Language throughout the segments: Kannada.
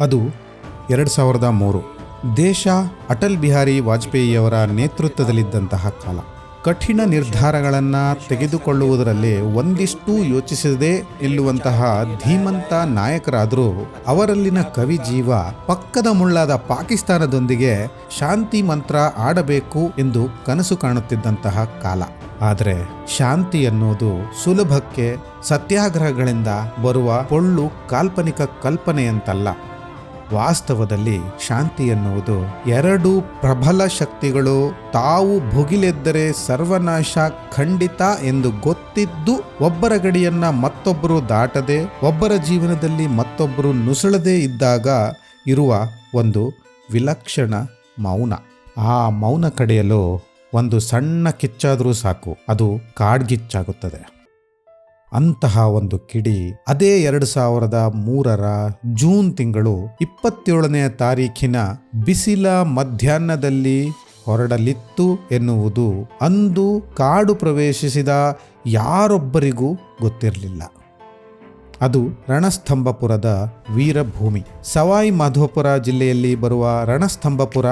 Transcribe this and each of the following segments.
ಅದು ಎರಡು ಸಾವಿರದ ಮೂರು. ದೇಶ ಅಟಲ್ ಬಿಹಾರಿ ವಾಜಪೇಯಿಯವರ ನೇತೃತ್ವದಲ್ಲಿದ್ದಂತಹ ಕಾಲ. ಕಠಿಣ ನಿರ್ಧಾರಗಳನ್ನು ತೆಗೆದುಕೊಳ್ಳುವುದರಲ್ಲಿ ಒಂದಿಷ್ಟು ಯೋಚಿಸದೇ ನಿಲ್ಲುವಂತಹ ಧೀಮಂತ ನಾಯಕರಾದರೂ ಅವರಲ್ಲಿನ ಕವಿ ಜೀವ ಪಕ್ಕದ ಮುಳ್ಳಾದ ಪಾಕಿಸ್ತಾನದೊಂದಿಗೆ ಶಾಂತಿ ಮಂತ್ರ ಆಡಬೇಕು ಎಂದು ಕನಸು ಕಾಣುತ್ತಿದ್ದಂತಹ ಕಾಲ. ಆದರೆ ಶಾಂತಿ ಅನ್ನೋದು ಸುಲಭಕ್ಕೆ ಸತ್ಯಾಗ್ರಹಗಳಿಂದ ಬರುವ ಪೊಳ್ಳು ಕಾಲ್ಪನಿಕ ಕಲ್ಪನೆಯಂತಲ್ಲ. ವಾಸ್ತವದಲ್ಲಿ ಶಾಂತಿ ಎನ್ನುವುದು ಎರಡು ಪ್ರಬಲ ಶಕ್ತಿಗಳು ತಾವು ಭುಗಿಲೆದ್ದರೆ ಸರ್ವನಾಶ ಖಂಡಿತ ಎಂದು ಗೊತ್ತಿದ್ದು ಒಬ್ಬರ ಗಡಿಯನ್ನ ಮತ್ತೊಬ್ಬರು ದಾಟದೆ, ಒಬ್ಬರ ಜೀವನದಲ್ಲಿ ಮತ್ತೊಬ್ಬರು ನುಸುಳದೇ ಇದ್ದಾಗ ಇರುವ ಒಂದು ವಿಲಕ್ಷಣ ಮೌನ. ಆ ಮೌನ ಕಡೆಯಲು ಒಂದು ಸಣ್ಣ ಕಿಚ್ಚಾದರೂ ಸಾಕು, ಅದು ಕಾಡ್ಗಿಚ್ಚಾಗುತ್ತದೆ. ಅಂತಹ ಒಂದು ಕಿಡಿ ಅದೇ ಎರಡು ಸಾವಿರದ ಮೂರರ ಜೂನ್ ತಿಂಗಳು ಇಪ್ಪತ್ತೇಳನೇ ತಾರೀಖಿನ ಬಿಸಿಲ ಮಧ್ಯಾಹ್ನದಲ್ಲಿ ಹೊರಡಲಿತ್ತು ಎನ್ನುವುದು ಅಂದು ಕಾಡು ಪ್ರವೇಶಿಸಿದ ಯಾರೊಬ್ಬರಿಗೂ ಗೊತ್ತಿರಲಿಲ್ಲ. ಅದು ರಣಸ್ತಂಭಪುರದ ವೀರಭೂಮಿ. ಸವಾಯಿ ಮಾಧೋಪುರ ಜಿಲ್ಲೆಯಲ್ಲಿ ಬರುವ ರಣಸ್ತಂಭಪುರ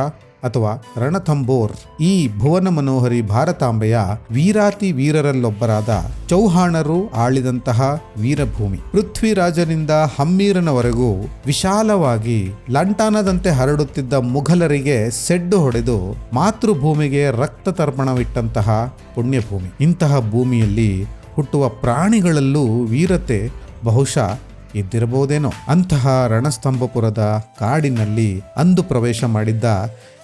ಅಥವಾ ರಣಥಂಬೋರ್, ಈ ಭುವನ ಮನೋಹರಿ ಭಾರತಾಂಬೆಯ ವೀರಾತಿ ವೀರರಲ್ಲೊಬ್ಬರಾದ ಚೌಹಾಣರು ಆಳಿದಂತಹ ವೀರಭೂಮಿ. ಪೃಥ್ವಿರಾಜನಿಂದ ಹಮ್ಮೀರನವರೆಗೂ ವಿಶಾಲವಾಗಿ ಲಂಟಾನದಂತೆ ಹರಡುತ್ತಿದ್ದ ಮುಘಲರಿಗೆ ಸೆಡ್ಡು ಹೊಡೆದು ಮಾತೃಭೂಮಿಗೆ ರಕ್ತ ತರ್ಪಣವಿಟ್ಟಂತಹ ಪುಣ್ಯಭೂಮಿ. ಇಂತಹ ಭೂಮಿಯಲ್ಲಿ ಹುಟ್ಟುವ ಪ್ರಾಣಿಗಳಲ್ಲೂ ವೀರತೆ ಬಹುಶಃ ಇದ್ದಿರಬಹುದೇನೋ. ಅಂತಹ ರಣಸ್ತಂಭಪುರದ ಕಾಡಿನಲ್ಲಿ ಅಂದು ಪ್ರವೇಶ ಮಾಡಿದ್ದ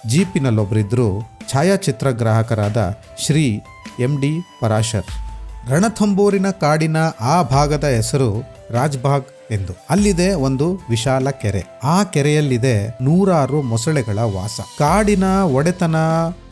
ಜೀಪಿನಲ್ಲೊಬ್ಬರಿದ್ದರು ಛಾಯಾಚಿತ್ರಗ್ರಾಹಕರಾದ ಶ್ರೀ ಎಂ ಡಿ ಪರಾಶರ್. ರಣಥಂಬೋರಿನ ಕಾಡಿನ ಆ ಭಾಗದ ಹೆಸರು ರಾಜ್ಬಾಗ್ ಎಂದು. ಅಲ್ಲಿದೆ ಒಂದು ವಿಶಾಲ ಕೆರೆ. ಆ ಕೆರೆಯಲ್ಲಿದೆ ನೂರಾರು ಮೊಸಳೆಗಳ ವಾಸ. ಕಾಡಿನ ಒಡೆತನ,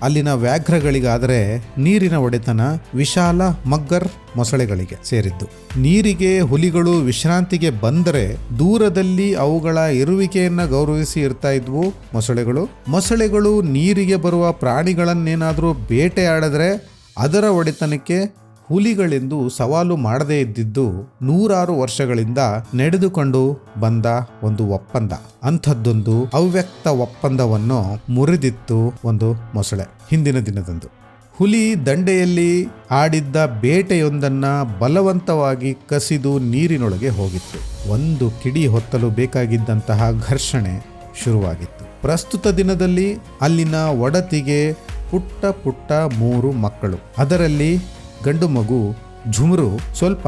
ಅಲ್ಲಿನ ವ್ಯಾಘ್ರಗಳಿಗಾದರೆ ನೀರಿನ ಒಡೆತನ ವಿಶಾಲ ಮಗ್ಗರ್ ಮೊಸಳೆಗಳಿಗೆ ಸೇರಿದ್ದು. ನೀರಿಗೆ ಹುಲಿಗಳು ವಿಶ್ರಾಂತಿಗೆ ಬಂದರೆ ದೂರದಲ್ಲಿ ಅವುಗಳ ಇರುವಿಕೆಯನ್ನ ಗೌರವಿಸಿ ಇರ್ತಾ ಇದ್ವು ಮೊಸಳೆಗಳು. ಮೊಸಳೆಗಳು ನೀರಿಗೆ ಬರುವ ಪ್ರಾಣಿಗಳನ್ನೇನಾದರೂ ಬೇಟೆಯಾಡಿದ್ರೆ ಅದರ ಒಡೆತನಕ್ಕೆ ಹುಲಿಗಳೆಂದು ಸವಾಲು ಮಾಡದೇ ಇದ್ದಿದ್ದು ನೂರಾರು ವರ್ಷಗಳಿಂದ ನಡೆದುಕೊಂಡು ಬಂದ ಒಂದು ಒಪ್ಪಂದ. ಅಂಥದ್ದೊಂದು ಅವ್ಯಕ್ತ ಒಪ್ಪಂದವನ್ನು ಮುರಿದಿತ್ತು ಒಂದು ಮೊಸಳೆ ಹಿಂದಿನ ದಿನದಂದು. ಹುಲಿ ದಂಡೆಯಲ್ಲಿ ಆಡಿದ್ದ ಬೇಟೆಯೊಂದನ್ನ ಬಲವಂತವಾಗಿ ಕಸಿದು ನೀರಿನೊಳಗೆ ಹೋಗಿತ್ತು. ಒಂದು ಕಿಡಿ ಹೊತ್ತಲು ಬೇಕಾಗಿದ್ದಂತಹ ಘರ್ಷಣೆ ಶುರುವಾಗಿತ್ತು. ಪ್ರಸ್ತುತ ದಿನದಲ್ಲಿ ಅಲ್ಲಿನ ಒಡತಿಗೆ ಪುಟ್ಟ ಪುಟ್ಟ ಮೂರು ಮಕ್ಕಳು. ಅದರಲ್ಲಿ ಗಂಡು ಮಗು, ಝುಮರು ಸ್ವಲ್ಪ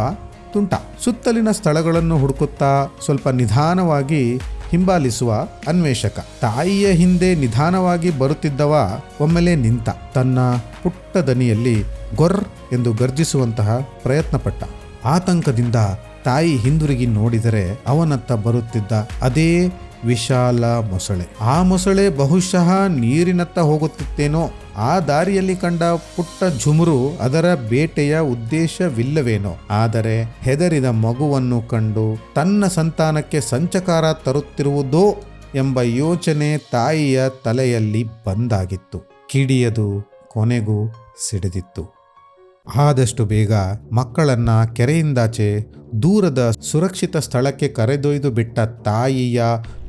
ತುಂಟ. ಸುತ್ತಲಿನ ಸ್ಥಳಗಳನ್ನು ಹುಡುಕುತ್ತಾ ಸ್ವಲ್ಪ ನಿಧಾನವಾಗಿ ಹಿಂಬಾಲಿಸುವ ಅನ್ವೇಷಕ. ತಾಯಿಯ ಹಿಂದೆ ನಿಧಾನವಾಗಿ ಬರುತ್ತಿದ್ದವ ಒಮ್ಮೆಲೆ ನಿಂತ. ತನ್ನ ಪುಟ್ಟ ದನಿಯಲ್ಲಿ ಗೊರ್ ಎಂದು ಗರ್ಜಿಸುವಂತಹ ಪ್ರಯತ್ನಪಟ್ಟ. ಆತಂಕದಿಂದ ತಾಯಿ ಹಿಂದಿರುಗಿ ನೋಡಿದರೆ ಅವನತ್ತ ಬರುತ್ತಿದ್ದ ಅದೇ ವಿಶಾಲ ಮೊಸಳೆ. ಆ ಮೊಸಳೆ ಬಹುಶಃ ನೀರಿನತ್ತ ಹೋಗುತ್ತಿತ್ತೇನೋ, ಆ ದಾರಿಯಲ್ಲಿ ಕಂಡ ಪುಟ್ಟ ಝುಮರು ಅದರ ಬೇಟೆಯ ಉದ್ದೇಶವಿಲ್ಲವೇನೋ. ಆದರೆ ಹೆದರಿದ ಮಗುವನ್ನು ಕಂಡು ತನ್ನ ಸಂತಾನಕ್ಕೆ ಸಂಚಕಾರ ತರುತ್ತಿರುವುದೋ ಎಂಬ ಯೋಚನೆ ತಾಯಿಯ ತಲೆಯಲ್ಲಿ ಬಂದಾಗಿತ್ತು. ಕಿಡಿಯದು ಕೊನೆಗೂ ಸಿಡಿದಿತ್ತು. ಆದಷ್ಟು ಬೇಗ ಮಕ್ಕಳನ್ನ ಕೆರೆಯಿಂದಾಚೆ ದೂರದ ಸುರಕ್ಷಿತ ಸ್ಥಳಕ್ಕೆ ಕರೆದೊಯ್ದು ಬಿಟ್ಟ ತಾಯಿಯ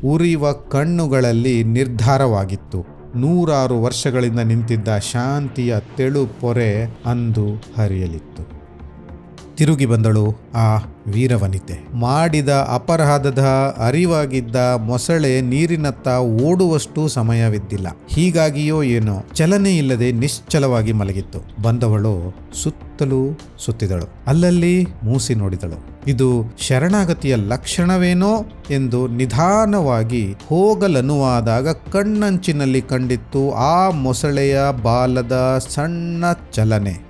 ಉರಿಯುವ ಕಣ್ಣುಗಳಲ್ಲಿ ನಿರ್ಧಾರವಾಗಿತ್ತು. ನೂರಾರು ವರ್ಷಗಳಿಂದ ನಿಂತಿದ್ದ ಶಾಂತಿಯ ತೆಳು ಪೊರೆ ಅಂದು ಹರಿಯಲಿತ್ತು. ತಿರುಗಿ ಬಂದಳು ಆ ವೀರವನಿತೆ. ಮಾಡಿದ ಅಪರಾಧದ ಅರಿವಾಗಿದ್ದ ಮೊಸಳೆ ನೀರಿನತ್ತ ಓಡುವಷ್ಟು ಸಮಯವಿದ್ದಿಲ್ಲ. ಹೀಗಾಗಿಯೋ ಏನೋ, ಚಲನೆ ಇಲ್ಲದೆ ನಿಶ್ಚಲವಾಗಿ ಮಲಗಿತ್ತು. ಬಂದವಳು ಸುತ್ತಲೂ ಸುತ್ತಿದಳು. ಅಲ್ಲಲ್ಲಿ ಮೂಸಿ ನೋಡಿದಳು. ಇದು ಶರಣಾಗತಿಯ ಲಕ್ಷಣವೇನೋ ಎಂದು ನಿಧಾನವಾಗಿ ಹೋಗಲನುವಾದಾಗ ಕಣ್ಣಂಚಿನಲ್ಲಿ ಕಂಡಿತ್ತು ಆ ಮೊಸಳೆಯ ಬಾಲದ ಸಣ್ಣ ಚಲನೆ.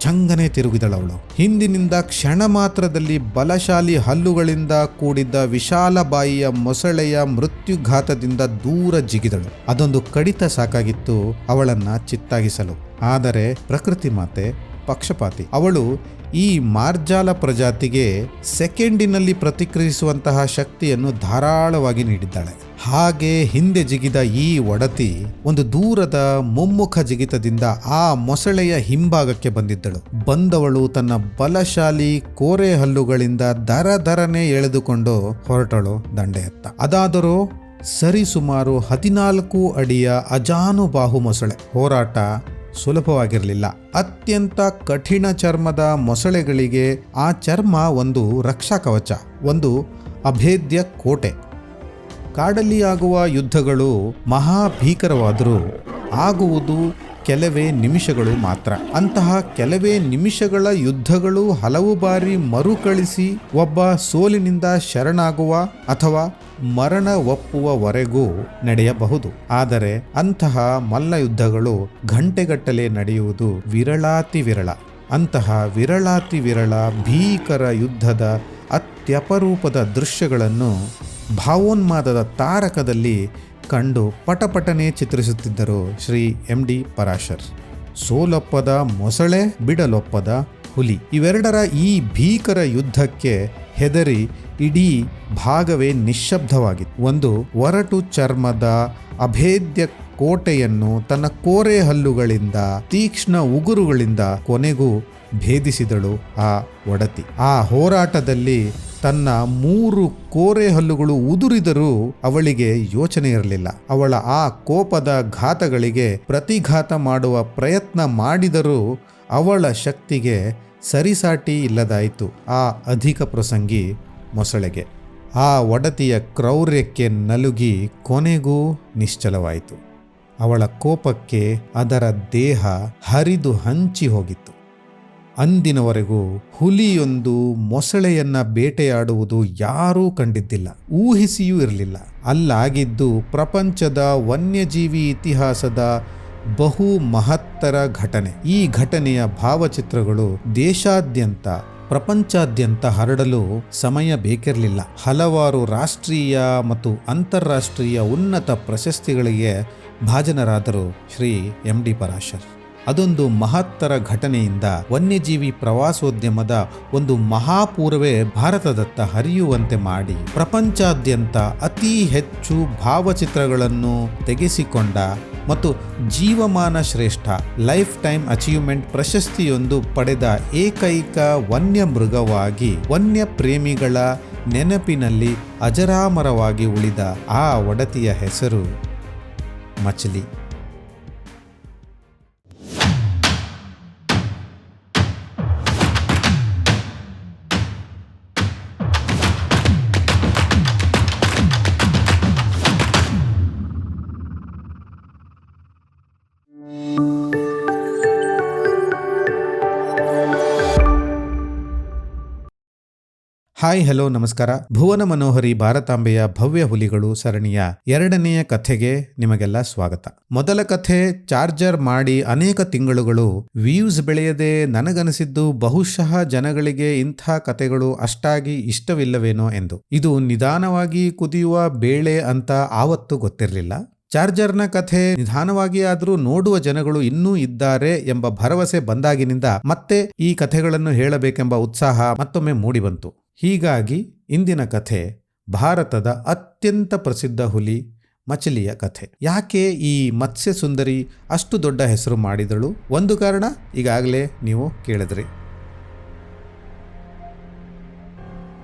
ಚಂಗನೆ ತಿರುಗಿದಳವಳು ಹಿಂದಿನಿಂದ ಕ್ಷಣ ಮಾತ್ರದಲ್ಲಿ ಬಲಶಾಲಿ ಹಲ್ಲುಗಳಿಂದ ಕೂಡಿದ್ದ ವಿಶಾಲ ಬಾಯಿಯ ಮೊಸಳೆಯ ಮೃತ್ಯುಘಾತದಿಂದ ದೂರ ಜಿಗಿದಳು. ಅದೊಂದು ಕಡಿತ ಸಾಕಾಗಿತ್ತು ಅವಳನ್ನ ಚಿತ್ತಾಗಿಸಲು. ಆದರೆ ಪ್ರಕೃತಿ ಮಾತೆ ಪಕ್ಷಪಾತಿ. ಅವಳು ಈ ಮಾರ್ಜಾಲ ಪ್ರಜಾತಿಗೆ ಸೆಕೆಂಡಿನಲ್ಲಿ ಪ್ರತಿಕ್ರಿಯಿಸುವಂತಹ ಶಕ್ತಿಯನ್ನು ಧಾರಾಳವಾಗಿ ನೀಡಿದ್ದಾಳೆ. ಹಾಗೆ ಹಿಂದೆ ಜಿಗಿದ ಈ ಒಡತಿ ಒಂದು ದೂರದ ಮುಮ್ಮುಖ ಜಿಗಿತದಿಂದ ಆ ಮೊಸಳೆಯ ಹಿಂಭಾಗಕ್ಕೆ ಬಂದಿದ್ದಳು. ಬಂದವಳು ತನ್ನ ಬಲಶಾಲಿ ಕೋರೆ ಹಲ್ಲುಗಳಿಂದ ದರ ದರನೆ ಎಳೆದುಕೊಂಡು ಹೊರಟಳು ದಂಡೆಯತ್ತ. ಅದಾದರೂ ಸರಿಸುಮಾರು ಹದಿನಾಲ್ಕು ಅಡಿಯ ಅಜಾನುಬಾಹು ಮೊಸಳೆ ಹೋರಾಟ ಸುಲಭವಾಗಿರಲಿಲ್ಲ. ಅತ್ಯಂತ ಕಠಿಣ ಚರ್ಮದ ಮೊಸಳೆಗಳಿಗೆ ಆ ಚರ್ಮ ಒಂದು ರಕ್ಷಾ ಕವಚ, ಒಂದು ಅಭೇದ್ಯ ಕೋಟೆ. ಕಾಡಲ್ಲಿ ಆಗುವ ಯುದ್ಧಗಳು ಮಹಾಭೀಕರವಾದರೂ ಆಗುವುದು ಕೆಲವೇ ನಿಮಿಷಗಳು ಮಾತ್ರ. ಅಂತಹ ಕೆಲವೇ ನಿಮಿಷಗಳ ಯುದ್ಧಗಳು ಹಲವು ಬಾರಿ ಮರುಕಳಿಸಿ ಒಬ್ಬ ಸೋಲಿನಿಂದ ಶರಣಾಗುವ ಅಥವಾ ಮರಣ ಒಪ್ಪುವವರೆಗೂ ನಡೆಯಬಹುದು. ಆದರೆ ಅಂತಹ ಮಲ್ಲ ಯುದ್ಧಗಳು ಗಂಟೆಗಟ್ಟಲೆ ನಡೆಯುವುದು ವಿರಳಾತಿ ವಿರಳ ಅಂತಹ ವಿರಳಾತಿ ವಿರಳ ಭೀಕರ ಯುದ್ಧದ ಅತ್ಯಪರೂಪದ ದೃಶ್ಯಗಳನ್ನು ಭಾವೋನ್ಮಾದದ ತಾರಕದಲ್ಲಿ ಕಂಡು ಪಟಪಟನೆ ಚಿತ್ರಿಸುತ್ತಿದ್ದರು ಶ್ರೀ ಎಂ ಡಿ ಪರಾಶರ್. ಸೋಲೊಪ್ಪದ ಮೊಸಳೆ, ಬಿಡಲೊಪ್ಪದ ಹುಲಿ ಇವೆರಡರ ಈ ಭೀಕರ ಯುದ್ಧಕ್ಕೆ ಹೆದರಿ ಇಡೀ ಭಾಗವೇ ನಿಶ್ಶಬ್ದವಾಗಿತ್ತು. ಒಂದು ಒರಟು ಚರ್ಮದ ಅಭೇದ್ಯ ಕೋಟೆಯನ್ನು ತನ್ನ ಕೋರೆ ಹಲ್ಲುಗಳಿಂದ, ತೀಕ್ಷ್ಣ ಉಗುರುಗಳಿಂದ ಕೊನೆಗೂ ಭೇದಿಸಿದಳು ಆ ಒಡತಿ. ಆ ಹೋರಾಟದಲ್ಲಿ ತನ್ನ ಮೂರು ಕೋರೆ ಹಲ್ಲುಗಳು ಉದುರಿದರೂ ಅವಳಿಗೆ ಯೋಚನೆ ಇರಲಿಲ್ಲ. ಅವಳ ಆ ಕೋಪದ ಘಾತಗಳಿಗೆ ಪ್ರತಿಘಾತ ಮಾಡುವ ಪ್ರಯತ್ನ ಮಾಡಿದರೂ ಅವಳ ಶಕ್ತಿಗೆ ಸರಿಸಾಟಿ ಇಲ್ಲದಾಯಿತು ಆ ಅಧಿಕ ಪ್ರಸಂಗಿ ಮೊಸಳೆಗೆ. ಆ ಒಡತಿಯ ಕ್ರೌರ್ಯಕ್ಕೆ ನಲುಗಿ ಕೊನೆಗೂ ನಿಶ್ಚಲವಾಯಿತು. ಅವಳ ಕೋಪಕ್ಕೆ ಅದರ ದೇಹ ಹರಿದು ಹಂಚಿ ಹೋಗಿತ್ತು. ಅಂದಿನವರೆಗೂ ಹುಲಿಯೊಂದು ಮೊಸಳೆಯನ್ನ ಬೇಟೆಯಾಡುವುದು ಯಾರೂ ಕಂಡಿದ್ದಿಲ್ಲ, ಊಹಿಸಿಯೂ ಇರಲಿಲ್ಲ. ಅಲ್ಲಾಗಿದ್ದು ಪ್ರಪಂಚದ ವನ್ಯಜೀವಿ ಇತಿಹಾಸದ ಬಹು ಮಹತ್ತರ ಘಟನೆ. ಈ ಘಟನೆಯ ಭಾವಚಿತ್ರಗಳು ದೇಶಾದ್ಯಂತ, ಪ್ರಪಂಚಾದ್ಯಂತ ಹರಡಲು ಸಮಯ ಬೇಕಿರಲಿಲ್ಲ. ಹಲವಾರು ರಾಷ್ಟ್ರೀಯ ಮತ್ತು ಅಂತಾರಾಷ್ಟ್ರೀಯ ಉನ್ನತ ಪ್ರಶಸ್ತಿಗಳಿಗೆ ಭಾಜನರಾದರು ಶ್ರೀ ಎಂ ಡಿ ಪರಾಶರ್. ಅದೊಂದು ಮಹತ್ತರ ಘಟನೆಯಿಂದ ವನ್ಯಜೀವಿ ಪ್ರವಾಸೋದ್ಯಮದ ಒಂದು ಮಹಾಪೂರ್ವೇ ಭಾರತದತ್ತ ಹರಿಯುವಂತೆ ಮಾಡಿ ಪ್ರಪಂಚಾದ್ಯಂತ ಅತಿ ಹೆಚ್ಚು ಭಾವಚಿತ್ರಗಳನ್ನು ತೆಗೆಸಿಕೊಂಡ ಮತ್ತು ಜೀವಮಾನ ಶ್ರೇಷ್ಠ ಲೈಫ್ ಟೈಮ್ ಅಚೀವ್ಮೆಂಟ್ ಪ್ರಶಸ್ತಿಯೊಂದು ಪಡೆದ ಏಕೈಕ ವನ್ಯ ಮೃಗವಾಗಿ ವನ್ಯ ಪ್ರೇಮಿಗಳ ನೆನಪಿನಲ್ಲಿ ಅಜರಾಮರವಾಗಿ ಉಳಿದ ಆ ಒಡತಿಯ ಹೆಸರು ಮಚಲಿ. ಹಾಯ್, ಹಲೋ, ನಮಸ್ಕಾರ. ಭುವನ ಮನೋಹರಿ ಭಾರತಾಂಬೆಯ ಭವ್ಯ ಹುಲಿಗಳು ಸರಣಿಯ ಎರಡನೆಯ ಕಥೆಗೆ ನಿಮಗೆಲ್ಲ ಸ್ವಾಗತ. ಮೊದಲ ಕಥೆ, ಚಾರ್ಜರ್ ಮಾಡಿ ಅನೇಕ ತಿಂಗಳುಗಳು, ವ್ಯೂಸ್ ಬೆಳೆಯದೆ ನನಗನಿಸಿದ್ದು ಬಹುಶಃ ಜನಗಳಿಗೆ ಇಂಥ ಕಥೆಗಳು ಅಷ್ಟಾಗಿ ಇಷ್ಟವಿಲ್ಲವೇನೋ ಎಂದು. ಇದು ನಿಧಾನವಾಗಿ ಕುದಿಯುವ ಬೇಳೆ ಅಂತ ಆವತ್ತು ಗೊತ್ತಿರಲಿಲ್ಲ. ಚಾರ್ಜರ್ನ ಕಥೆ ನಿಧಾನವಾಗಿ ಆದರೂ ನೋಡುವ ಜನಗಳು ಇನ್ನೂ ಇದ್ದಾರೆ ಎಂಬ ಭರವಸೆ ಬಂದಾಗಿನಿಂದ ಮತ್ತೆ ಈ ಕಥೆಗಳನ್ನು ಹೇಳಬೇಕೆಂಬ ಉತ್ಸಾಹ ಮತ್ತೊಮ್ಮೆ ಮೂಡಿಬಂತು. ಹೀಗಾಗಿ ಇಂದಿನ ಕಥೆ ಭಾರತದ ಅತ್ಯಂತ ಪ್ರಸಿದ್ಧ ಹುಲಿ ಮಚಲಿಯ ಕಥೆ. ಯಾಕೆ ಈ ಮತ್ಸ್ಯ ಸುಂದರಿ ಅಷ್ಟು ದೊಡ್ಡ ಹೆಸರು ಮಾಡಿದಳು? ಒಂದು ಕಾರಣ ಈಗಾಗಲೇ ನೀವು ಕೇಳಿದ್ರಿ.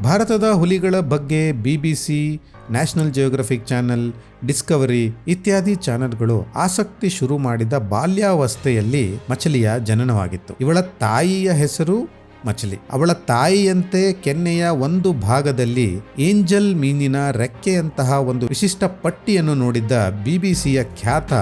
ಭಾರತದ ಹುಲಿಗಳ ಬಗ್ಗೆ B B C national geographic channel Discovery ಇತ್ಯಾದಿ ಚಾನೆಲ್ಗಳು ಆಸಕ್ತಿ ಶುರು ಮಾಡಿದ ಬಾಲ್ಯಾವಸ್ಥೆಯಲ್ಲಿ ಮಚಲಿಯ ಜನನವಾಗಿತ್ತು. ಇವಳ ತಾಯಿಯ ಹೆಸರು ಮಚಲಿ ಅವಳ ತಾಯಿಯಂತೆ ಕೆನ್ನೆಯ ಒಂದು ಭಾಗದಲ್ಲಿ ಏಂಜಲ್ ಮೀನಿನ ರೆಕ್ಕೆಯಂತಹ ಒಂದು ವಿಶಿಷ್ಟ ಪಟ್ಟಿಯನ್ನು ನೋಡಿದ್ದ ಬಿಬಿಸಿಯ ಖ್ಯಾತ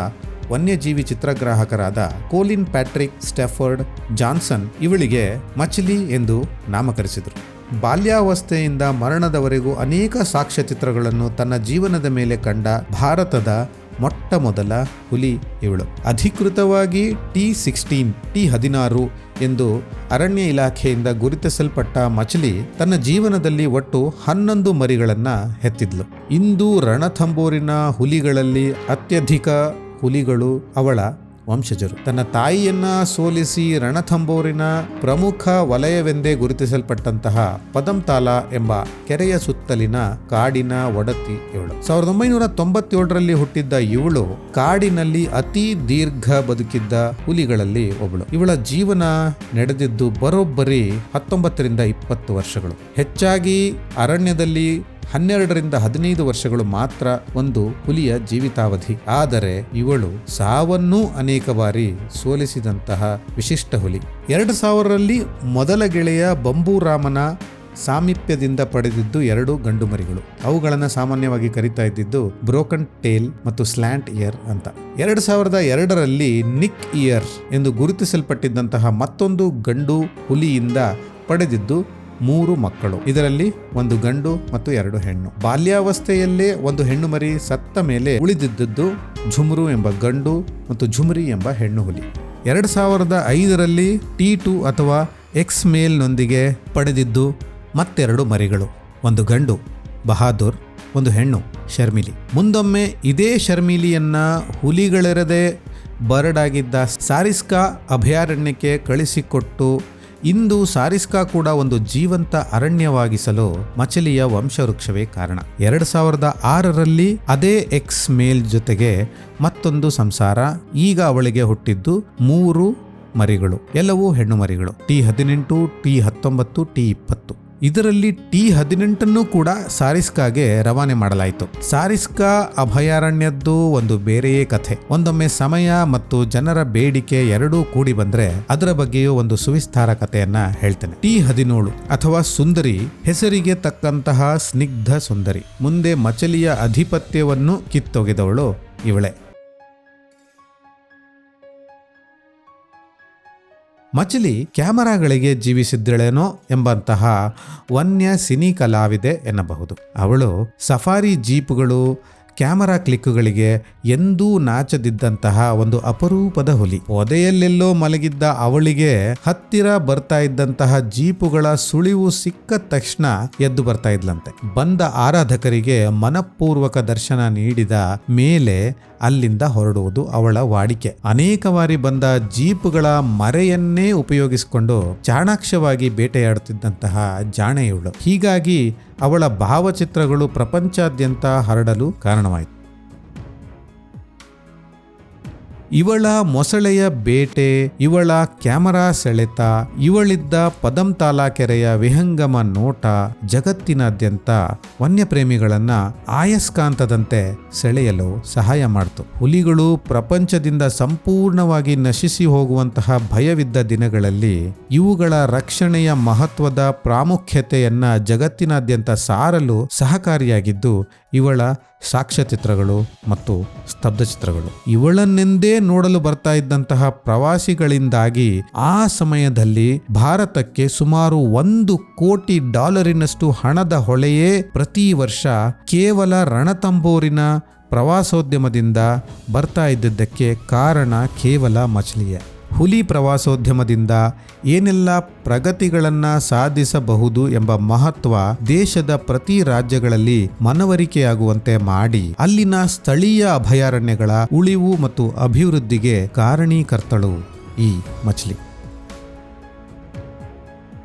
ವನ್ಯಜೀವಿ ಚಿತ್ರಗ್ರಾಹಕರಾದ ಕೋಲಿನ್ ಪ್ಯಾಟ್ರಿಕ್ ಸ್ಟೆಫರ್ಡ್ ಜಾನ್ಸನ್ ಇವಳಿಗೆ ಮಚಲಿ ಎಂದು ನಾಮಕರಿಸಿದರು. ಬಾಲ್ಯಾವಸ್ಥೆಯಿಂದ ಮರಣದವರೆಗೂ ಅನೇಕ ಸಾಕ್ಷ್ಯಚಿತ್ರಗಳನ್ನು ತನ್ನ ಜೀವನದ ಮೇಲೆ ಕಂಡ ಭಾರತದ ಮೊಟ್ಟ ಮೊದಲ ಹುಲಿ ಇವಳು. ಅಧಿಕೃತವಾಗಿ ಟಿ ಸಿಕ್ಸ್ಟೀನ್, ಟಿ ಹದಿನಾರು ಎಂದು ಅರಣ್ಯ ಇಲಾಖೆಯಿಂದ ಗುರುತಿಸಲ್ಪಟ್ಟ ಮಚಲಿ ತನ್ನ ಜೀವನದಲ್ಲಿ ಒಟ್ಟು ಹನ್ನೊಂದು ಮರಿಗಳನ್ನು ಹೆತ್ತಿದ್ಲು. ಇಂದು ರಣಥಂಬೋರಿನ ಹುಲಿಗಳಲ್ಲಿ ಅತ್ಯಧಿಕ ಹುಲಿಗಳು ಅವಳ ವಂಶಜರು. ತನ್ನ ತಾಯಿಯನ್ನ ಸೋಲಿಸಿ ರಣಥಂಬೋರಿನ ಪ್ರಮುಖ ವಲಯವೆಂದೇ ಗುರುತಿಸಲ್ಪಟ್ಟಂತಹ ಪದಂತಾಲ ಎಂಬ ಕೆರೆಯ ಸುತ್ತಲಿನ ಕಾಡಿನ ಒಡತಿ ಇವಳು. ಸಾವಿರದ ಒಂಬೈನೂರ ತೊಂಬತ್ತೇಳರಲ್ಲಿ ಹುಟ್ಟಿದ್ದ ಇವಳು ಕಾಡಿನಲ್ಲಿ ಅತಿ ದೀರ್ಘ ಬದುಕಿದ್ದ ಹುಲಿಗಳಲ್ಲಿ ಒಬ್ಬಳು. ಇವಳ ಜೀವನ ನಡೆದಿದ್ದು ಬರೋಬ್ಬರಿ ಹತ್ತೊಂಬತ್ತರಿಂದ ಇಪ್ಪತ್ತು ವರ್ಷಗಳು. ಹೆಚ್ಚಾಗಿ ಅರಣ್ಯದಲ್ಲಿ ಹನ್ನೆರಡರಿಂದ ಹದಿನೈದು ವರ್ಷಗಳು ಮಾತ್ರ ಒಂದು ಹುಲಿಯ ಜೀವಿತಾವಧಿ. ಆದರೆ ಇವಳು ಸಾವನ್ನೂ ಅನೇಕ ಬಾರಿ ಸೋಲಿಸಿದಂತಹ ವಿಶಿಷ್ಟ ಹುಲಿ. ಎರಡು ಸಾವಿರರಲ್ಲಿ ಮೊದಲ ಗೆಳೆಯ ಬಂಬೂರಾಮನ ಸಾಮೀಪ್ಯದಿಂದ ಪಡೆದಿದ್ದು ಎರಡು ಗಂಡು ಮರಿಗಳು. ಅವುಗಳನ್ನು ಸಾಮಾನ್ಯವಾಗಿ ಕರಿತಾ ಇದ್ದಿದ್ದು ಬ್ರೋಕನ್ ಟೇಲ್ ಮತ್ತು ಸ್ಲ್ಯಾಂಟ್ ಇಯರ್ ಅಂತ. ಎರಡು ಸಾವಿರದ ಎರಡರಲ್ಲಿ ನಿಕ್ ಇಯರ್ ಎಂದು ಗುರುತಿಸಲ್ಪಟ್ಟಿದ್ದಂತಹ ಮತ್ತೊಂದು ಗಂಡು ಹುಲಿಯಿಂದ ಪಡೆದಿದ್ದು ಮೂರು ಮಕ್ಕಳು. ಇದರಲ್ಲಿ ಒಂದು ಗಂಡು ಮತ್ತು ಎರಡು ಹೆಣ್ಣು. ಬಾಲ್ಯಾವಸ್ಥೆಯಲ್ಲೇ ಒಂದು ಹೆಣ್ಣು ಮರಿ ಸತ್ತ ಮೇಲೆ ಉಳಿದಿದ್ದದ್ದು ಝುಮ್ರು ಎಂಬ ಗಂಡು ಮತ್ತು ಝುಮ್ರಿ ಎಂಬ ಹೆಣ್ಣು ಹುಲಿ. ಎರಡು ಸಾವಿರದ ಐದರಲ್ಲಿ ಟಿ ಟು ಅಥವಾ ಎಕ್ಸ್ ಮೇಲ್ನೊಂದಿಗೆ ಪಡೆದಿದ್ದು ಮತ್ತೆರಡು ಮರಿಗಳು. ಒಂದು ಗಂಡು, ಬಹಾದೂರ್, ಒಂದು ಹೆಣ್ಣು, ಶರ್ಮಿಲಿ. ಮುಂದೊಮ್ಮೆ ಇದೇ ಶರ್ಮಿಲಿಯನ್ನ ಹುಲಿಗಳೆರದೆ ಬರಡಾಗಿದ್ದ ಸಾರಿಸ್ಕಾ ಅಭಯಾರಣ್ಯಕ್ಕೆ ಕಳಿಸಿಕೊಟ್ಟು ಇಂದು ಸಾರಿಸ್ಕಾ ಕೂಡ ಒಂದು ಜೀವಂತ ಅರಣ್ಯವಾಗಿಸಲು ಮಚಲಿಯ ವಂಶವೃಕ್ಷವೇ ಕಾರಣ. ಎರಡ್ ಸಾವಿರದ ಆರರಲ್ಲಿ ಅದೇ ಎಕ್ಸ್ ಮೇಲ್ ಜೊತೆಗೆ ಮತ್ತೊಂದು ಸಂಸಾರ, ಈಗ ಅವಳಿಗೆ ಹುಟ್ಟಿದ್ದು ಮೂರು ಮರಿಗಳು, ಎಲ್ಲವೂ ಹೆಣ್ಣು ಮರಿಗಳು. ಟಿ ಹದಿನೆಂಟು, ಟಿ ಹತ್ತೊಂಬತ್ತು, ಟಿ ಇಪ್ಪತ್ತು. ಇದರಲ್ಲಿ ಟಿ ಹದಿನೆಂಟನ್ನು ಕೂಡ ಸಾರಿಸ್ಕಾಗೆ ರವಾನೆ ಮಾಡಲಾಯಿತು. ಸಾರಿಸ್ಕಾ ಅಭಯಾರಣ್ಯದ್ದು ಒಂದು ಬೇರೆಯೇ ಕಥೆ. ಒಂದೊಮ್ಮೆ ಸಮಯ ಮತ್ತು ಜನರ ಬೇಡಿಕೆ ಎರಡೂ ಕೂಡಿ ಬಂದ್ರೆ ಅದರ ಬಗ್ಗೆಯೂ ಒಂದು ಸುವಿಸ್ತಾರ ಕಥೆಯನ್ನ ಹೇಳ್ತೇನೆ. ಟಿ ಹದಿನೇಳು ಅಥವಾ ಸುಂದರಿ ಹೆಸರಿಗೆ ತಕ್ಕಂತಹ ಸ್ನಿಗ್ಧ ಸುಂದರಿ. ಮುಂದೆ ಮಚಲಿಯ ಅಧಿಪತ್ಯವನ್ನು ಕಿತ್ತೊಗೆದವಳು ಇವಳೆ. ಮಚಲಿ ಕ್ಯಾಮರಾಗಳಿಗೆ ಜೀವಿಸಿದ್ದಳೇನೋ ಎಂಬಂತಹ ವನ್ಯ ಸಿನಿ ಕಲಾವಿದೆ ಎನ್ನಬಹುದು. ಅವಳು ಸಫಾರಿ ಜೀಪುಗಳು ಕ್ಯಾಮರಾ ಕ್ಲಿಕ್ಕುಗಳಿಗೆ ಎಂದೂ ನಾಚದಿದ್ದಂತಹ ಒಂದು ಅಪರೂಪದ ಹುಲಿ. ಒದೆಯಲ್ಲೆಲ್ಲೋ ಮಲಗಿದ್ದ ಅವಳಿಗೆ ಹತ್ತಿರ ಬರ್ತಾ ಇದ್ದಂತಹ ಜೀಪುಗಳ ಸುಳಿವು ಸಿಕ್ಕ ತಕ್ಷಣ ಎದ್ದು ಬರ್ತಾ ಇದ್ಲಂತೆ. ಬಂದ ಆರಾಧಕರಿಗೆ ಮನಪೂರ್ವಕ ದರ್ಶನ ನೀಡಿದ ಮೇಲೆ ಅಲ್ಲಿಂದ ಹೊರಡುವುದು ಅವಳ ವಾಡಿಕೆ. ಅನೇಕ ಬಾರಿ ಬಂದ ಜೀಪುಗಳ ಮರೆಯನ್ನೇ ಉಪಯೋಗಿಸಿಕೊಂಡು ಚಾಣಾಕ್ಷವಾಗಿ ಬೇಟೆಯಾಡುತ್ತಿದ್ದಂತಹ ಜಾಣೆಯುಳು ಹೀಗಾಗಿ ಅವಳ ಭಾವಚಿತ್ರಗಳು ಪ್ರಪಂಚಾದ್ಯಂತ ಹರಡಲು ಕಾರಣವಾಯಿತು. ಇವಳ ಮೊಸಳೆಯ ಬೇಟೆ, ಇವಳ ಕ್ಯಾಮರಾ ಸೆಳೆತ, ಇವಳಿದ್ದ ಪದಂತಾಲ ಕೆರೆಯ ವಿಹಂಗಮ ನೋಟ ಜಗತ್ತಿನಾದ್ಯಂತ ವನ್ಯಪ್ರೇಮಿಗಳನ್ನ ಆಯಸ್ಕಾಂತದಂತೆ ಸೆಳೆಯಲು ಸಹಾಯ ಮಾಡಿತು. ಹುಲಿಗಳು ಪ್ರಪಂಚದಿಂದ ಸಂಪೂರ್ಣವಾಗಿ ನಶಿಸಿ ಹೋಗುವಂತಹ ಭಯವಿದ್ದ ದಿನಗಳಲ್ಲಿ ಇವುಗಳ ರಕ್ಷಣೆಯ ಮಹತ್ವದ ಪ್ರಾಮುಖ್ಯತೆಯನ್ನ ಜಗತ್ತಿನಾದ್ಯಂತ ಸಾರಲು ಸಹಕಾರಿಯಾಗಿದ್ದು, ಇವಳ ಸಾಕ್ಷ್ಯಚಿತ್ರಗಳು ಮತ್ತು ಸ್ತಬ್ಧಚಿತ್ರಗಳು. ಇವಳನ್ನೆಂದೇ ನೋಡಲು ಬರ್ತಾ ಇದ್ದಂತಹ ಪ್ರವಾಸಿಗಳಿಂದಾಗಿ ಆ ಸಮಯದಲ್ಲಿ ಭಾರತಕ್ಕೆ ಸುಮಾರು ಒಂದು ಕೋಟಿ ಡಾಲರಿನಷ್ಟು ಹಣದ ಹೊಳೆಯೇ ಪ್ರತಿ ವರ್ಷ ಕೇವಲ ರಣತಂಬೋರಿನ ಪ್ರವಾಸೋದ್ಯಮದಿಂದ ಬರ್ತಾ ಇದ್ದಿದ್ದಕ್ಕೆ ಕಾರಣ ಕೇವಲ ಮಚಲಿಯೇ ಹುಲಿ ಪ್ರವಾಸೋದ್ಯಮದಿಂದ ಏನೆಲ್ಲ ಪ್ರಗತಿಗಳನ್ನು ಸಾಧಿಸಬಹುದು ಎಂಬ ಮಹತ್ವ ದೇಶದ ಪ್ರತಿ ರಾಜ್ಯಗಳಲ್ಲಿ ಮನವರಿಕೆಯಾಗುವಂತೆ ಮಾಡಿ ಅಲ್ಲಿನ ಸ್ಥಳೀಯ ಅಭಯಾರಣ್ಯಗಳ ಉಳಿವು ಮತ್ತು ಅಭಿವೃದ್ಧಿಗೆ ಕಾರಣೀಕರ್ತಳು ಈ ಮಚ್ಲಿ.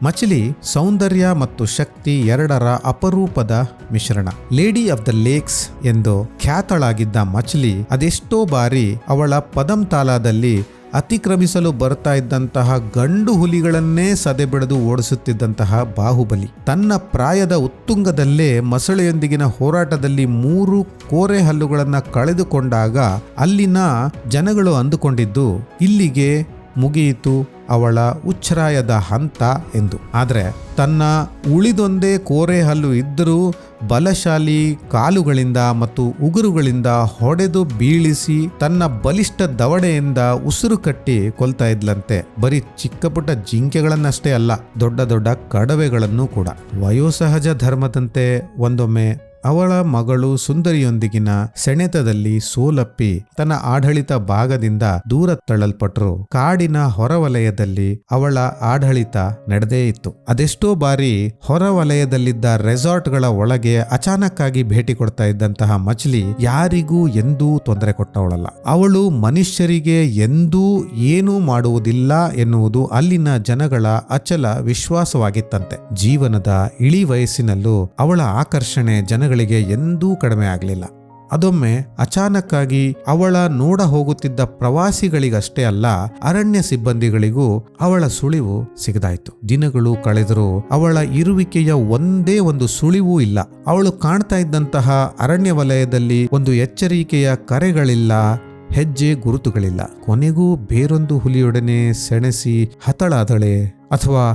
ಮಚಲಿ ಸೌಂದರ್ಯ ಮತ್ತು ಶಕ್ತಿ ಎರಡರ ಅಪರೂಪದ ಮಿಶ್ರಣ. ಲೇಡಿ ಆಫ್ ದ ಲೇಕ್ಸ್ ಎಂದು ಖ್ಯಾತಳಾಗಿದ್ದ ಮಚಲಿ ಅದೆಷ್ಟೋ ಬಾರಿ ಅವಳ ಪದಂತಾಲದಲ್ಲಿ ಅತಿಕ್ರಮಿಸಲು ಬರ್ತಾ ಇದ್ದಂತಹ ಗಂಡು ಹುಲಿಗಳನ್ನೇ ಸದೆಬೆಳೆದು ಓಡಿಸುತ್ತಿದ್ದಂತಹ ಬಾಹುಬಲಿ. ತನ್ನ ಪ್ರಾಯದ ಉತ್ತುಂಗದಲ್ಲೇ ಮೊಸಳೆಯೊಂದಿಗಿನ ಹೋರಾಟದಲ್ಲಿ ಮೂರು ಕೋರೆ ಹಲ್ಲುಗಳನ್ನು ಕಳೆದುಕೊಂಡಾಗ ಅಲ್ಲಿನ ಜನಗಳು ಅಂದುಕೊಂಡಿದ್ದು, ಇಲ್ಲಿಗೆ ಮುಗಿಯಿತು. ಅವಳ ಉಚ್ಛ್ರಾಯದ ಹಂತ ಎಂದು. ಆದರೆ ತನ್ನ ಉಳಿದೊಂದೇ ಕೋರೆ ಹಲ್ಲು ಇದ್ದರೂ ಬಲಶಾಲಿ ಕಾಲುಗಳಿಂದ ಮತ್ತು ಉಗುರುಗಳಿಂದ ಹೊಡೆದು ಬೀಳಿಸಿ ತನ್ನ ಬಲಿಷ್ಠ ದವಡೆಯಿಂದ ಉಸಿರು ಕಟ್ಟಿ ಕೊಲ್ತಾ ಇದ್ಲಂತೆ. ಬರೀ ಚಿಕ್ಕಪುಟ್ಟ ಜಿಂಕೆಗಳನ್ನಷ್ಟೇ ಅಲ್ಲ, ದೊಡ್ಡ ದೊಡ್ಡ ಕಡವೆಗಳನ್ನು ಕೂಡ. ವಯೋಸಹಜ ಧರ್ಮದಂತೆ ಒಂದೊಮ್ಮೆ ಅವಳ ಮಗಳು ಸುಂದರಿಯೊಂದಿಗಿನ ಸೆಣೆತದಲ್ಲಿ ಸೋಲಪ್ಪಿ ತನ್ನ ಆಡಳಿತ ಭಾಗದಿಂದ ದೂರ ತಳ್ಳಲ್ಪಟ್ರು. ಕಾಡಿನ ಹೊರವಲಯದಲ್ಲಿ ಅವಳ ಆಡಳಿತ ನಡೆದೇ ಇತ್ತು. ಅದೆಷ್ಟೋ ಬಾರಿ ಹೊರವಲಯದಲ್ಲಿದ್ದ ರೆಸಾರ್ಟ್ಗಳ ಒಳಗೆ ಅಚಾನಕ್ಕಾಗಿ ಭೇಟಿ ಕೊಡ್ತಾ ಇದ್ದಂತಹ ಮಚ್ಲಿ ಯಾರಿಗೂ ಎಂದೂ ತೊಂದರೆ ಕೊಟ್ಟವಳಲ್ಲ. ಅವಳು ಮನುಷ್ಯರಿಗೆ ಎಂದೂ ಏನೂ ಮಾಡುವುದಿಲ್ಲ ಎನ್ನುವುದು ಅಲ್ಲಿನ ಜನಗಳ ಅಚಲ ವಿಶ್ವಾಸವಾಗಿತ್ತಂತೆ. ಜೀವನದ ಇಳಿ ವಯಸ್ಸಿನಲ್ಲೂ ಅವಳ ಆಕರ್ಷಣೆ ಜನಗಳಿಗೆ ಎಂದೂ ಕಡಿಮೆ ಆಗಲಿಲ್ಲ. ಅದೊಮ್ಮೆ ಅಚಾನಕ್ಕಾಗಿ ಅವಳ ನೋಡ ಹೋಗುತ್ತಿದ್ದ ಪ್ರವಾಸಿಗಳಿಗಷ್ಟೇ ಅಲ್ಲ, ಅರಣ್ಯ ಸಿಬ್ಬಂದಿಗಳಿಗೂ ಅವಳ ಸುಳಿವು ಸಿಗದಾಯಿತು. ದಿನಗಳು ಕಳೆದರೂ ಅವಳ ಇರುವಿಕೆಯ ಒಂದೇ ಒಂದು ಸುಳಿವೂ ಇಲ್ಲ. ಅವಳು ಕಾಣ್ತಾ ಇದ್ದಂತಹ ಅರಣ್ಯ ವಲಯದಲ್ಲಿ ಒಂದು ಎಚ್ಚರಿಕೆಯ ಕರೆಗಳಿಲ್ಲ, ಹೆಜ್ಜೆ ಗುರುತುಗಳಿಲ್ಲ. ಕೊನೆಗೂ ಬೇರೊಂದು ಹುಲಿಯೊಡನೆ ಸೆಣಸಿ ಹತಳಾದಳೆ ಅಥವಾ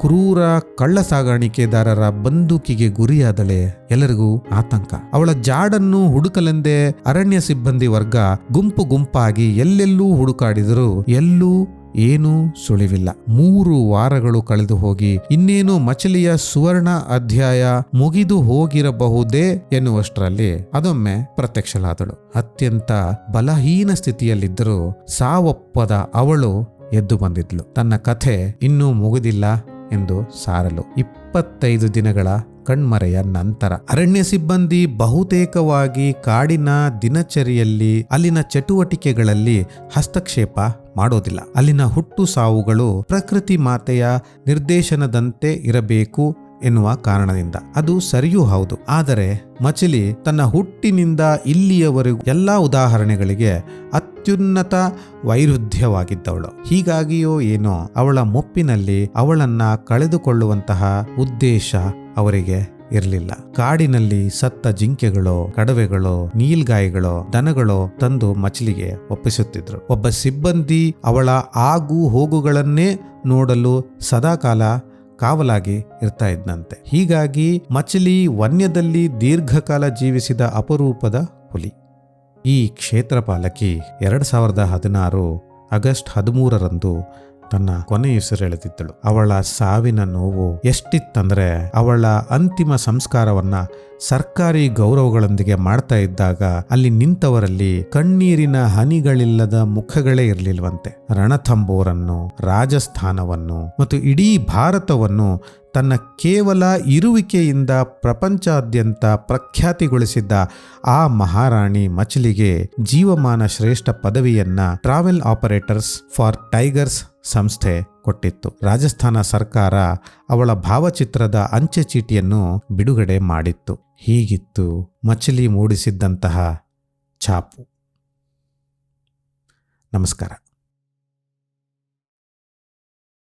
ಕ್ರೂರ ಕಳ್ಳ ಸಾಗಾಣಿಕೆದಾರರ ಬಂದೂಕಿಗೆ ಗುರಿಯಾದಳೆ ಎಲ್ಲರಿಗೂ ಆತಂಕ. ಅವಳ ಜಾಡನ್ನು ಹುಡುಕಲೆಂದೇ ಅರಣ್ಯ ಸಿಬ್ಬಂದಿ ವರ್ಗ ಗುಂಪು ಗುಂಪಾಗಿ ಎಲ್ಲೆಲ್ಲೂ ಹುಡುಕಾಡಿದರೂ ಎಲ್ಲೂ ಏನೂ ಸುಳಿವಿಲ್ಲ. ಮೂರು ವಾರಗಳು ಕಳೆದು ಹೋಗಿ ಇನ್ನೇನು ಮಚಲಿಯ ಸುವರ್ಣ ಅಧ್ಯಾಯ ಮುಗಿದು ಹೋಗಿರಬಹುದೇ ಎನ್ನುವಷ್ಟರಲ್ಲಿ ಅದೊಮ್ಮೆ ಪ್ರತ್ಯಕ್ಷಳಾದಳು. ಅತ್ಯಂತ ಬಲಹೀನ ಸ್ಥಿತಿಯಲ್ಲಿದ್ದರೂ ಸಾವಪ್ಪದ ಅವಳು ಎದ್ದು ಬಂದಿದ್ಲು. ತನ್ನ ಕಥೆ ಇನ್ನೂ ಮುಗಿದಿಲ್ಲ. ಎಂದು ಸಾರಲು. ಇಪ್ಪತ್ತೈದು ದಿನಗಳ ಕಣ್ಮರೆಯ ನಂತರ ಅರಣ್ಯ ಸಿಬ್ಬಂದಿ ಬಹುತೇಕವಾಗಿ ಕಾಡಿನ ದಿನಚರಿಯಲ್ಲಿ, ಅಲ್ಲಿನ ಚಟುವಟಿಕೆಗಳಲ್ಲಿ ಹಸ್ತಕ್ಷೇಪ ಮಾಡೋದಿಲ್ಲ. ಅಲ್ಲಿನ ಹುಟ್ಟು ಸಾವುಗಳು ಪ್ರಕೃತಿ ಮಾತೆಯ ನಿರ್ದೇಶನದಂತೆ ಇರಬೇಕು. ಎನ್ನುವ ಕಾರಣದಿಂದ. ಅದು ಸರಿಯೂ ಹೌದು. ಆದರೆ ಮಚಲಿ ತನ್ನ ಹುಟ್ಟಿನಿಂದ ಇಲ್ಲಿಯವರೆಗೂ ಎಲ್ಲ ಉದಾಹರಣೆಗಳಿಗೆ ಅತ್ಯುನ್ನತ ವೈರುಧ್ಯವಾಗಿದ್ದವಳು. ಹೀಗಾಗಿಯೋ ಏನೋ ಅವಳ ಮುಪ್ಪಿನಲ್ಲಿ ಅವಳನ್ನ ಕಳೆದುಕೊಳ್ಳುವಂತಹ ಉದ್ದೇಶ ಅವರಿಗೆ ಇರಲಿಲ್ಲ. ಕಾಡಿನಲ್ಲಿ ಸತ್ತ ಜಿಂಕೆಗಳು, ಕಡವೆಗಳು, ನೀಲ್ಗಾಯಿಗಳು, ದನಗಳು ತಂದು ಮಚಲಿಗೆ ಒಪ್ಪಿಸುತ್ತಿದ್ರು. ಒಬ್ಬ ಸಿಬ್ಬಂದಿ ಅವಳ ಆಗು ಹೋಗುಗಳನ್ನೇ ನೋಡಲು ಸದಾಕಾಲ ಕಾವಲಾಗಿ ಇರ್ತಾ ಇದ್ನಂತೆ. ಹೀಗಾಗಿ ಮಚಲಿ ವನ್ಯದಲ್ಲಿ ದೀರ್ಘಕಾಲ ಜೀವಿಸಿದ ಅಪರೂಪದ ಹುಲಿ. ಈ ಕ್ಷೇತ್ರಪಾಲಕಿ ಎರಡು ಸಾವಿರದ ಹದಿನಾರು ಆಗಸ್ಟ್ ಹದಿಮೂರರಂದು ತನ್ನ ಕೊನೆಯುಸಿರೆಳೆದಿದ್ದಳು ಅವಳ ಸಾವಿನ ನೋವು ಎಷ್ಟಿತ್ತಂದ್ರೆ ಅವಳ ಅಂತಿಮ ಸಂಸ್ಕಾರವನ್ನ ಸರ್ಕಾರಿ ಗೌರವಗಳೊಂದಿಗೆ ಮಾಡ್ತಾ ಇದ್ದಾಗ ಅಲ್ಲಿ ನಿಂತವರಲ್ಲಿ ಕಣ್ಣೀರಿನ ಹನಿಗಳಿಲ್ಲದ ಮುಖಗಳೇ ಇರಲಿಲ್ವಂತೆ. ರಣಥಂಬೋರನ್ನು, ರಾಜಸ್ಥಾನವನ್ನು ಮತ್ತು ಇಡೀ ಭಾರತವನ್ನು ತನ್ನ ಕೇವಲ ಇರುವಿಕೆಯಿಂದ ಪ್ರಪಂಚಾದ್ಯಂತ ಪ್ರಖ್ಯಾತಿಗೊಳಿಸಿದ್ದ ಆ ಮಹಾರಾಣಿ ಮಚಲಿಗೆ ಜೀವಮಾನ ಶ್ರೇಷ್ಠ ಪದವಿಯನ್ನ ಟ್ರಾವೆಲ್ ಆಪರೇಟರ್ಸ್ ಫಾರ್ ಟೈಗರ್ಸ್ ಸಂಸ್ಥೆ ಕೊಟ್ಟಿತ್ತು. ರಾಜಸ್ಥಾನ ಸರ್ಕಾರ ಅವಳ ಭಾವಚಿತ್ರದ ಅಂಚೆ ಚೀಟಿಯನ್ನು ಬಿಡುಗಡೆ ಮಾಡಿತ್ತು. ಹೀಗಿತ್ತು ಮಚಲಿ ಮೂಡಿಸಿದ್ದಂತಹ ಛಾಪು. ನಮಸ್ಕಾರ.